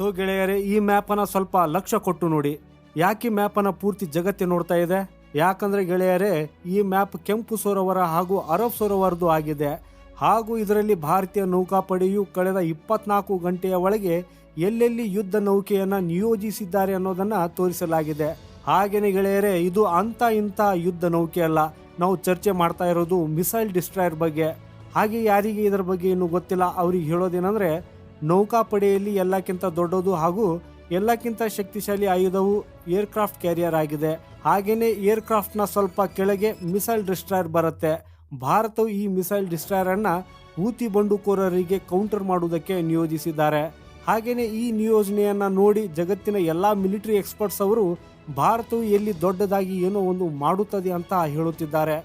So ಗೆಳೆಯರೇ, ಈ ಮ್ಯಾಪನ್ನು ಸ್ವಲ್ಪ ಲಕ್ಷ್ಯ ಕೊಟ್ಟು ನೋಡಿ. ಯಾಕೆ ಮ್ಯಾಪನ್ನು ಪೂರ್ತಿ ಜಗತ್ತೇ ನೋಡ್ತಾ ಇದೆ? ಯಾಕಂದರೆ ಗೆಳೆಯರೇ, ಈ ಮ್ಯಾಪ್ ಕೆಂಪು ಸರೋವರ ಹಾಗೂ ಅರಬ್ ಸರೋವರದ್ದು ಆಗಿದೆ. ಹಾಗೂ ಇದರಲ್ಲಿ ಭಾರತೀಯ ನೌಕಾಪಡೆಯು ಕಳೆದ ಇಪ್ಪತ್ನಾಲ್ಕು ಗಂಟೆಯ ಒಳಗೆ ಎಲ್ಲೆಲ್ಲಿ ಯುದ್ಧ ನೌಕೆಯನ್ನು ನಿಯೋಜಿಸಿದ್ದಾರೆ ಅನ್ನೋದನ್ನು ತೋರಿಸಲಾಗಿದೆ. ಹಾಗೇನೆ ಗೆಳೆಯರೇ, ಇದು ಅಂತ ಇಂಥ ಯುದ್ಧ ನೌಕೆ ಅಲ್ಲ. ನಾವು ಚರ್ಚೆ ಮಾಡ್ತಾ ಇರೋದು ಮಿಸೈಲ್ ಡಿಸ್ಟ್ರಾಯರ್ ಬಗ್ಗೆ. ಹಾಗೆ ಯಾರಿಗೆ ಇದರ ಬಗ್ಗೆ ಇನ್ನೂ ಗೊತ್ತಿಲ್ಲ, ಅವ್ರಿಗೆ ಹೇಳೋದೇನೆಂದ್ರೆ ನೌಕಾಪಡೆಯಲ್ಲಿ ಎಲ್ಲಕ್ಕಿಂತ ದೊಡ್ಡದು ಹಾಗೂ ಎಲ್ಲಕ್ಕಿಂತ ಶಕ್ತಿಶಾಲಿ ಆಯುಧವು ಏರ್ಕ್ರಾಫ್ಟ್ ಕ್ಯಾರಿಯರ್ ಆಗಿದೆ. ಹಾಗೆಯೇ ಏರ್ಕ್ರಾಫ್ಟ್ನ ಸ್ವಲ್ಪ ಕೆಳಗೆ ಮಿಸೈಲ್ ಡಿಸ್ಟ್ರಾಯರ್ ಬರುತ್ತೆ. ಭಾರತವು ಈ ಮಿಸೈಲ್ ಡಿಸ್ಟ್ರಾಯರ್ ಅನ್ನ ಹೂತಿ ಬಂಡುಕೋರರಿಗೆ ಕೌಂಟರ್ ಮಾಡುವುದಕ್ಕೆ ನಿಯೋಜಿಸಿದ್ದಾರೆ. ಹಾಗೆಯೇ ಈ ನಿಯೋಜನೆಯನ್ನ ನೋಡಿ ಜಗತ್ತಿನ ಎಲ್ಲಾ ಮಿಲಿಟರಿ ಎಕ್ಸ್ಪರ್ಟ್ಸ್ ಅವರು ಭಾರತವು ಎಲ್ಲಿ ದೊಡ್ಡದಾಗಿ ಏನೋ ಒಂದು ಮಾಡುತ್ತದೆ ಅಂತ ಹೇಳುತ್ತಿದ್ದಾರೆ.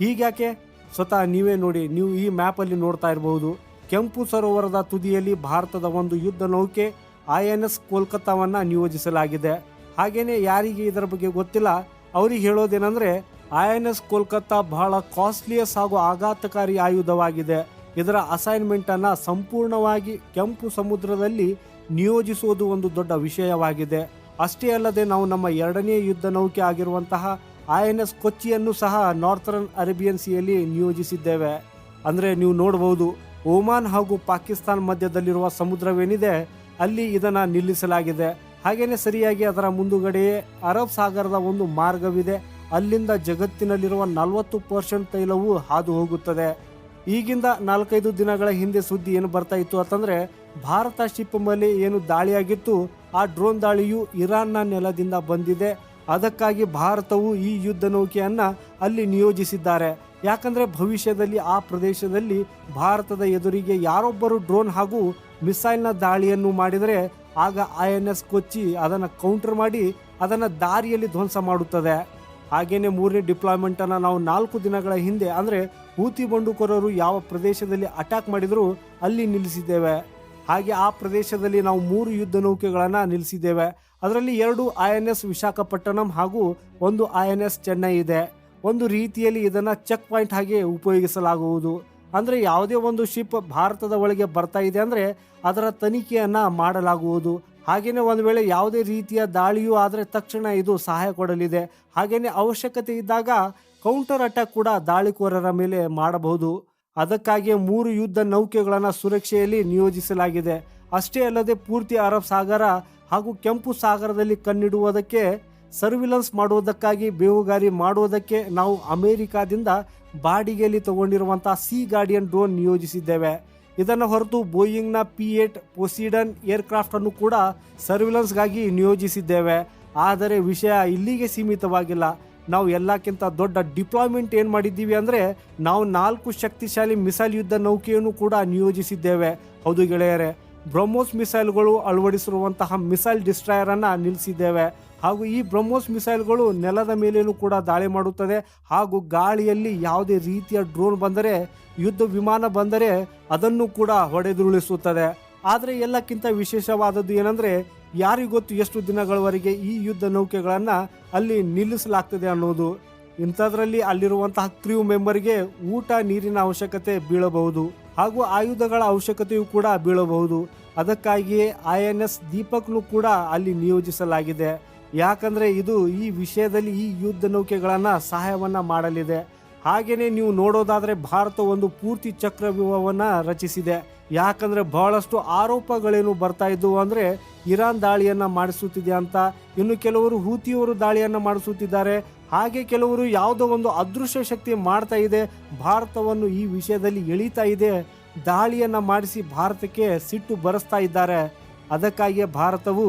ಹೀಗ್ಯಾಕೆ ಸ್ವತಃ ನೀವೇ ನೋಡಿ, ನೀವು ಈ ಮ್ಯಾಪ್ ಅಲ್ಲಿ ನೋಡ್ತಾ ಇರಬಹುದು. ಕೆಂಪು ಸರೋವರದ ತುದಿಯಲ್ಲಿ ಭಾರತದ ಒಂದು ಯುದ್ಧ ನೌಕೆ ಐ ಎನ್ ಎಸ್ ಕೋಲ್ಕತ್ತಾವನ್ನು ನಿಯೋಜಿಸಲಾಗಿದೆ. ಹಾಗೆಯೇ ಯಾರಿಗೆ ಇದರ ಬಗ್ಗೆ ಗೊತ್ತಿಲ್ಲ, ಅವ್ರಿಗೆ ಹೇಳೋದೇನೆಂದರೆ ಐ ಎನ್ ಎಸ್ ಕೋಲ್ಕತ್ತಾ ಬಹಳ ಕಾಸ್ಟ್ಲಿಯಸ್ ಹಾಗೂ ಆಘಾತಕಾರಿ ಆಯುಧವಾಗಿದೆ. ಇದರ ಅಸೈನ್ಮೆಂಟನ್ನು ಸಂಪೂರ್ಣವಾಗಿ ಕೆಂಪು ಸಮುದ್ರದಲ್ಲಿ ನಿಯೋಜಿಸುವುದು ಒಂದು ದೊಡ್ಡ ವಿಷಯವಾಗಿದೆ. ಅಷ್ಟೇ ಅಲ್ಲದೆ ನಾವು ನಮ್ಮ ಎರಡನೇ ಯುದ್ಧ ನೌಕೆ ಆಗಿರುವಂತಹ ಐ ಎನ್ ಎಸ್ ಕೊಚ್ಚಿಯನ್ನು ಸಹ ನಾರ್ಥರ್ನ್ ಅರೇಬಿಯನ್ ಸಿಯಲ್ಲಿ ನಿಯೋಜಿಸಿದ್ದೇವೆ. ಅಂದರೆ ನೀವು ನೋಡಬಹುದು ಓಮಾನ್ ಹಾಗೂ ಪಾಕಿಸ್ತಾನ್ ಮಧ್ಯದಲ್ಲಿರುವ ಸಮುದ್ರವೇನಿದೆ, ಅಲ್ಲಿ ಇದನ್ನು ನಿಲ್ಲಿಸಲಾಗಿದೆ. ಹಾಗೆಯೇ ಸರಿಯಾಗಿ ಅದರ ಮುಂದುಗಡೆಯೇ ಅರಬ್ ಸಾಗರದ ಒಂದು ಮಾರ್ಗವಿದೆ. ಅಲ್ಲಿಂದ ಜಗತ್ತಿನಲ್ಲಿರುವ ನಲವತ್ತು ಪರ್ಸೆಂಟ್ ತೈಲವು ಹಾದು ಹೋಗುತ್ತದೆ ಈಗಿಂದ ನಾಲ್ಕೈದು ದಿನಗಳ ಹಿಂದೆ ಸುದ್ದಿ ಏನು ಬರ್ತಾ ಇತ್ತು ಅಂತಂದ್ರೆ, ಭಾರತ ಶಿಪ್ ಮೇಲೆ ಏನು ದಾಳಿಯಾಗಿತ್ತು, ಆ ಡ್ರೋನ್ ದಾಳಿಯು ಇರಾನ್ನ ನೆಲದಿಂದ ಬಂದಿದೆ. ಅದಕ್ಕಾಗಿ ಭಾರತವು ಈ ಯುದ್ಧ ನೌಕೆಯನ್ನ ಅಲ್ಲಿ ನಿಯೋಜಿಸಿದ್ದಾರೆ. ಯಾಕಂದ್ರೆ ಭವಿಷ್ಯದಲ್ಲಿ ಆ ಪ್ರದೇಶದಲ್ಲಿ ಭಾರತದ ಎದುರಿಗೆ ಯಾರೊಬ್ಬರು ಡ್ರೋನ್ ಹಾಗೂ ಮಿಸೈಲ್ನ ದಾಳಿಯನ್ನು ಮಾಡಿದರೆ ಆಗ ಐ ಎನ್ ಎಸ್ ಕೊಚ್ಚಿ ಅದನ್ನು ಕೌಂಟರ್ ಮಾಡಿ ಅದನ್ನು ದಾರಿಯಲ್ಲಿ ಧ್ವಂಸ ಮಾಡುತ್ತದೆ. ಹಾಗೆಯೇ ಮೂರನೇ ಡಿಪ್ಲಾಯ್ಮೆಂಟನ್ನು ನಾವು ನಾಲ್ಕು ದಿನಗಳ ಹಿಂದೆ, ಅಂದರೆ ಹೂತಿ ಬಂಡುಕೋರರು ಯಾವ ಪ್ರದೇಶದಲ್ಲಿ ಅಟ್ಯಾಕ್ ಮಾಡಿದರೂ ಅಲ್ಲಿ ನಿಲ್ಲಿಸಿದ್ದೇವೆ. ಹಾಗೆ ಆ ಪ್ರದೇಶದಲ್ಲಿ ನಾವು ಮೂರು ಯುದ್ಧ ನೌಕೆಗಳನ್ನು ನಿಲ್ಲಿಸಿದ್ದೇವೆ. ಅದರಲ್ಲಿ ಎರಡು ಐ ಎನ್ ಎಸ್ ವಿಶಾಖಪಟ್ಟಣಂ ಹಾಗೂ ಒಂದು ಐ ಎನ್ ಎಸ್ ಚೆನ್ನೈ ಇದೆ. ಒಂದು ರೀತಿಯಲ್ಲಿ ಇದನ್ನು ಚೆಕ್ ಪಾಯಿಂಟ್ ಹಾಗೆ ಉಪಯೋಗಿಸಲಾಗುವುದು. ಅಂದರೆ ಯಾವುದೇ ಒಂದು ಶಿಪ್ ಭಾರತದ ಒಳಗೆ ಬರ್ತಾ ಇದೆ ಅಂದರೆ ಅದರ ತನಿಖೆಯನ್ನು ಮಾಡಲಾಗುವುದು. ಹಾಗೆಯೇ ಒಂದು ವೇಳೆ ಯಾವುದೇ ರೀತಿಯ ದಾಳಿಯೂ ಆದರೆ ತಕ್ಷಣ ಇದು ಸಹಾಯ ಕೊಡಲಿದೆ. ಹಾಗೆಯೇ ಅವಶ್ಯಕತೆ ಇದ್ದಾಗ ಕೌಂಟರ್ ಅಟ್ಯಾಕ್ ಕೂಡ ದಾಳಿಕೋರರ ಮೇಲೆ ಮಾಡಬಹುದು. ಅದಕ್ಕಾಗಿ ಮೂರು ಯುದ್ಧ ನೌಕೆಗಳನ್ನು ಸುರಕ್ಷೆಯಲ್ಲಿ ನಿಯೋಜಿಸಲಾಗಿದೆ. ಅಷ್ಟೇ ಅಲ್ಲದೆ ಪೂರ್ತಿ ಅರಬ್ ಸಾಗರ ಹಾಗೂ ಕೆಂಪು ಸಾಗರದಲ್ಲಿ ಕಣ್ಣಿಡುವುದಕ್ಕೆ ಸರ್ವಿಲೆನ್ಸ್ ಮಾಡುವುದಕ್ಕಾಗಿ ಬೇವುಗಾರಿ ಮಾಡುವುದಕ್ಕೆ ನಾವು ಅಮೆರಿಕಾದಿಂದ ಬಾಡಿಗೆಯಲ್ಲಿ ತಗೊಂಡಿರುವಂಥ ಸಿ ಗಾರ್ಡಿಯನ್ ಡ್ರೋನ್ ನಿಯೋಜಿಸಿದ್ದೇವೆ. ಇದನ್ನು ಹೊರತು ಬೋಯಿಂಗ್ನ ಪಿ ಏಟ್ ಪೊಸಿಡನ್ ಏರ್ಕ್ರಾಫ್ಟನ್ನು ಕೂಡ ಸರ್ವಿಲೆನ್ಸ್ಗಾಗಿ ನಿಯೋಜಿಸಿದ್ದೇವೆ. ಆದರೆ ವಿಷಯ ಇಲ್ಲಿಗೆ ಸೀಮಿತವಾಗಿಲ್ಲ. ನಾವು ಎಲ್ಲಕ್ಕಿಂತ ದೊಡ್ಡ ಡಿಪ್ಲಾಯ್ಮೆಂಟ್ ಏನು ಮಾಡಿದ್ದೀವಿ ಅಂದರೆ ನಾವು ನಾಲ್ಕು ಶಕ್ತಿಶಾಲಿ ಮಿಸೈಲ್ ಯುದ್ಧ ನೌಕೆಯನ್ನು ಕೂಡ ನಿಯೋಜಿಸಿದ್ದೇವೆ. ಹೌದು ಗೆಳೆಯರೆ, ಬ್ರಹ್ಮೋಸ್ ಮಿಸೈಲ್ಗಳು ಅಳವಡಿಸಿರುವಂತಹ ಮಿಸೈಲ್ ಡಿಸ್ಟ್ರಾಯರನ್ನು ನಿಲ್ಲಿಸಿದ್ದೇವೆ. ಹಾಗೂ ಈ ಬ್ರಹ್ಮೋಸ್ ಮಿಸೈಲ್ಗಳು ನೆಲದ ಮೇಲೆಯೂ ಕೂಡ ದಾಳಿ ಮಾಡುತ್ತದೆ. ಹಾಗೂ ಗಾಳಿಯಲ್ಲಿ ಯಾವುದೇ ರೀತಿಯ ಡ್ರೋನ್ ಬಂದರೆ, ಯುದ್ಧ ವಿಮಾನ ಬಂದರೆ ಅದನ್ನು ಕೂಡ ಹೊಡೆದುರುಳಿಸುತ್ತದೆ. ಆದರೆ ಎಲ್ಲಕ್ಕಿಂತ ವಿಶೇಷವಾದದ್ದು ಏನಂದರೆ, ಯಾರಿಗೊತ್ತು ಗೊತ್ತು ಎಷ್ಟು ದಿನಗಳವರೆಗೆ ಈ ಯುದ್ಧ ನೌಕೆಗಳನ್ನು ಅಲ್ಲಿ ನಿಲ್ಲಿಸಲಾಗ್ತದೆ ಅನ್ನೋದು. ಇಂಥದ್ರಲ್ಲಿ ಅಲ್ಲಿರುವಂತಹ ಕ್ರೀವ್ ಮೆಂಬರ್ಗೆ ಊಟ, ನೀರಿನ ಅವಶ್ಯಕತೆ ಬೀಳಬಹುದು. ಹಾಗೂ ಆಯುಧಗಳ ಅವಶ್ಯಕತೆಯೂ ಕೂಡ ಬೀಳಬಹುದು. ಅದಕ್ಕಾಗಿಯೇ ಐ ಎನ್ ಎಸ್ ದೀಪಕ್ನು ಕೂಡ ಅಲ್ಲಿ ನಿಯೋಜಿಸಲಾಗಿದೆ. ಯಾಕಂದ್ರೆ ಇದು ಈ ವಿಷಯದಲ್ಲಿ ಈ ಯುದ್ಧ ನೌಕೆಗಳನ್ನ ಸಹಾಯವನ್ನ ಮಾಡಲಿದೆ. ಹಾಗೆಯೇ ನೀವು ನೋಡೋದಾದ್ರೆ ಭಾರತ ಒಂದು ಪೂರ್ತಿ ಚಕ್ರವ್ಯೂಹವನ್ನು ರಚಿಸಿದೆ. ಯಾಕಂದ್ರೆ ಬಹಳಷ್ಟು ಆರೋಪಗಳೇನು ಬರ್ತಾ ಇದ್ದವು ಅಂದ್ರೆ ಇರಾನ್ ದಾಳಿಯನ್ನ ಮಾಡಿಸುತ್ತಿದೆ ಅಂತ, ಇನ್ನು ಕೆಲವರು ಹೂತಿಯವರು ದಾಳಿಯನ್ನ ಮಾಡಿಸುತ್ತಿದ್ದಾರೆ. ಹಾಗೆ ಕೆಲವರು ಯಾವುದೋ ಒಂದು ಅದೃಶ್ಯ ಶಕ್ತಿ ಮಾಡ್ತಾ ಇದೆ, ಭಾರತವನ್ನು ಈ ವಿಷಯದಲ್ಲಿ ಎಳಿತಾ ಇದೆ, ದಾಳಿಯನ್ನ ಮಾಡಿಸಿ ಭಾರತಕ್ಕೆ ಸಿಟ್ಟು ಬರೆಸ್ತಾ ಇದ್ದಾರೆ. ಅದಕ್ಕಾಗಿಯೇ ಭಾರತವು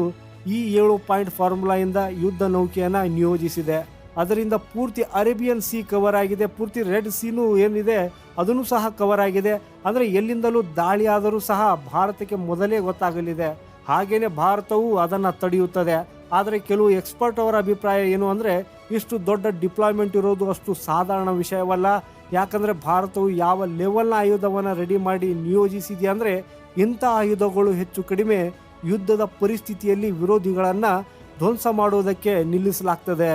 ಈ ಏಳು ಪಾಯಿಂಟ್ ಫಾರ್ಮುಲಾಯಿಂದ ಯುದ್ಧ ನೌಕೆಯನ್ನು ನಿಯೋಜಿಸಿದೆ. ಅದರಿಂದ ಪೂರ್ತಿ ಅರೇಬಿಯನ್ ಸಿ ಕವರ್ ಆಗಿದೆ. ಪೂರ್ತಿ ರೆಡ್ ಸೀನು ಏನಿದೆ, ಅದನ್ನು ಸಹ ಕವರ್ ಆಗಿದೆ. ಅಂದರೆ ಎಲ್ಲಿಂದಲೂ ದಾಳಿ ಆದರೂ ಸಹ ಭಾರತಕ್ಕೆ ಮೊದಲೇ ಗೊತ್ತಾಗಲಿದೆ. ಹಾಗೇನೆ ಭಾರತವು ಅದನ್ನು ತಡೆಯುತ್ತದೆ. ಆದರೆ ಕೆಲವು ಎಕ್ಸ್ಪರ್ಟ್ ಅವರ ಅಭಿಪ್ರಾಯ ಏನು ಅಂದರೆ, ಇಷ್ಟು ದೊಡ್ಡ ಡಿಪ್ಲಾಯ್ಮೆಂಟ್ ಇರೋದು ಅಷ್ಟು ಸಾಧಾರಣ ವಿಷಯವಲ್ಲ. ಯಾಕಂದರೆ ಭಾರತವು ಯಾವ ಲೆವೆಲ್ನ ಆಯುಧವನ್ನು ರೆಡಿ ಮಾಡಿ ನಿಯೋಜಿಸಿದೆ ಅಂದರೆ ಇಂಥ ಆಯುಧಗಳು ಹೆಚ್ಚು ಕಡಿಮೆ. ಯುದ್ಧದ ಪರಿಸ್ಥಿತಿಯಲ್ಲಿ ವಿರೋಧಿಗಳನ್ನು ಧ್ವಂಸ ಮಾಡುವುದಕ್ಕೆ ನಿಲ್ಲಿಸಲಾಗ್ತದೆ.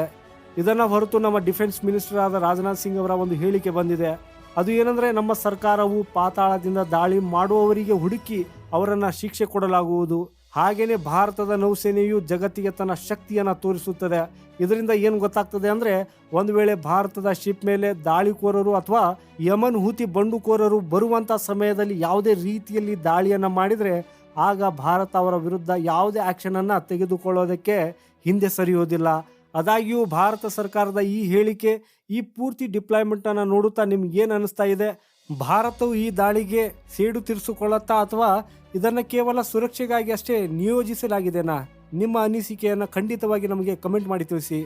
ಇದನ್ನು ಹೊರತು ನಮ್ಮ ಡಿಫೆನ್ಸ್ ಮಿನಿಸ್ಟರ್ ಆದ ರಾಜನಾಥ್ ಸಿಂಗ್ ಅವರ ಒಂದು ಹೇಳಿಕೆ ಬಂದಿದೆ. ಅದು ಏನಂದ್ರೆ ನಮ್ಮ ಸರ್ಕಾರವು ಪಾತಾಳದಿಂದ ದಾಳಿ ಮಾಡುವವರಿಗೆ ಹುಡುಕಿ ಅವರನ್ನು ಶಿಕ್ಷೆ ಕೊಡಲಾಗುವುದು. ಹಾಗೆಯೇ ಭಾರತದ ನೌಸೇನೆಯು ಜಗತ್ತಿಗೆ ತನ್ನ ಶಕ್ತಿಯನ್ನು ತೋರಿಸುತ್ತದೆ. ಇದರಿಂದ ಏನು ಗೊತ್ತಾಗ್ತದೆ ಅಂದರೆ ಒಂದು ವೇಳೆ ಭಾರತದ ಶಿಪ್ ಮೇಲೆ ದಾಳಿಕೋರರು ಅಥವಾ ಯಮನ್ ಹೂತಿ ಬಂಡುಕೋರರು ಬರುವಂಥ ಸಮಯದಲ್ಲಿ ಯಾವುದೇ ರೀತಿಯಲ್ಲಿ ದಾಳಿಯನ್ನು ಮಾಡಿದರೆ ಆಗ ಭಾರತ ಅವರ ವಿರುದ್ಧ ಯಾವುದೇ ಆ್ಯಕ್ಷನನ್ನು ತೆಗೆದುಕೊಳ್ಳೋದಕ್ಕೆ ಹಿಂದೆ ಸರಿಯೋದಿಲ್ಲ ಆದಾಗ್ಯೂ ಭಾರತ ಸರ್ಕಾರದ ಈ ಹೇಳಿಕೆ, ಈ ಪೂರ್ತಿ ಡಿಪ್ಲಾಯ್ಮೆಂಟನ್ನು ನೋಡುತ್ತಾ ನಿಮ್ಗೆ ಏನು ಅನಿಸ್ತಾ ಇದೆ? ಭಾರತವು ಈ ದಾಳಿಗೆ ಸೇಡು ತೀರಿಸಿಕೊಳ್ಳುತ್ತಾ ಅಥವಾ ಇದನ್ನು ಕೇವಲ ಸುರಕ್ಷೆಗಾಗಿ ಅಷ್ಟೇ ನಿಯೋಜಿಸಲಾಗಿದೆನಾ? ನಿಮ್ಮ ಅನಿಸಿಕೆಯನ್ನು ಖಂಡಿತವಾಗಿ ನಮಗೆ ಕಮೆಂಟ್ ಮಾಡಿ ತಿಳಿಸಿ.